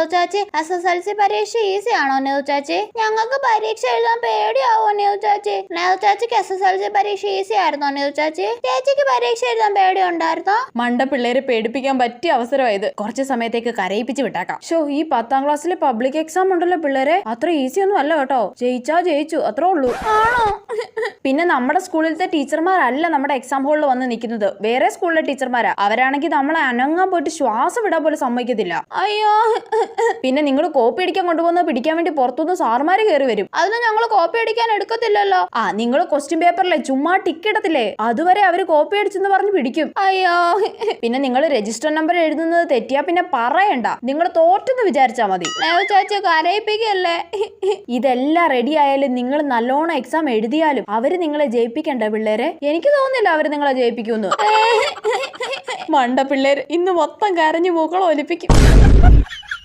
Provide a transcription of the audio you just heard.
നെഹു ചാച്ചി S S L C പരീക്ഷ easy ആണോ നെഹു ചാച്ചി ഞങ്ങൾക്ക് പരീക്ഷ എഴുതാൻ പേടിയാവോ നെഹു ചാച്ചി നെഹു ചാച്ചിക്ക് എസ് എസ് എൽ സി പരീക്ഷ ഈസി ആയിരുന്നോ നെഹു ചാച്ചി ചേച്ചിക്ക് പരീക്ഷ എഴുതാൻ പേടി ഉണ്ടായിരുന്നോ? മണ്ട പിള്ളേരെ പേടിപ്പിക്കാൻ പറ്റിയ അവസരമായത് കുറച്ച് സമയത്തേക്ക് കരയിപ്പിച്ച് വിട്ടാക്കാം. ഷോ ഈ പത്താം ക്ലാസ്സിലെ പബ്ലിക് എക്സാം ഉണ്ടല്ലോ പിള്ളേരെ. അത്ര ഈസി ഒന്നും അല്ല കേട്ടോ. ജയിച്ചാ ജയിച്ചു അത്രേ ഉള്ളൂ. ആണോ? പിന്നെ നമ്മുടെ സ്കൂളിലത്തെ ടീച്ചർമാരല്ല നമ്മുടെ എക്സാം ഹോളിൽ വന്ന് നിൽക്കുന്നത്. വേറെ സ്കൂളിലെ ടീച്ചർമാരാ. അവരാണെങ്കിൽ നമ്മളെ അനങ്ങാൻ പോയിട്ട് ശ്വാസം വിടാൻ പോലും സമ്മതിക്കത്തില്ല. അയ്യോ. പിന്നെ നിങ്ങൾ കോപ്പി അടിക്കാൻ കൊണ്ടുപോകുന്നത് പിടിക്കാൻ വേണ്ടി പുറത്തുനിന്ന് സാർമാര് കയറി വരും. അതൊന്നും ഞങ്ങൾ കോപ്പി അടിക്കാൻ എടുക്കത്തില്ലല്ലോ. ആ നിങ്ങൾ ക്വസ്റ്റ്യൻ പേപ്പറിലെ ചുമ്മാ ടിക്ക് ഇടത്തില്ലേ? അതുവരെ അവർ കോപ്പി അടിച്ചെന്ന് പറഞ്ഞ് പിടിക്കും. അയ്യോ. പിന്നെ നിങ്ങൾ രജിസ്റ്റർ നമ്പർ എഴുതുന്നത് തെറ്റിയാ പിന്നെ പറയണ്ട. നിങ്ങൾ തോറ്റെന്ന് വിചാരിച്ചാ മതി. ചാച്ചി കരയിപ്പിക്കല്ലേ? ഇതെല്ലാം റെഡി ആയാലും നിങ്ങൾ നല്ലോണം എക്സാം എഴുതിയാലും അവർ നിങ്ങളെ ജയിപ്പിക്കണ്ട പിള്ളേരെ. എനിക്ക് തോന്നുന്നില്ല അവർ നിങ്ങളെ ജയിപ്പിക്കുമെന്ന്. മണ്ട പിള്ളേർ ഇന്ന് മൊത്തം കരഞ്ഞു മൂക്കള ഒലിപ്പിക്കും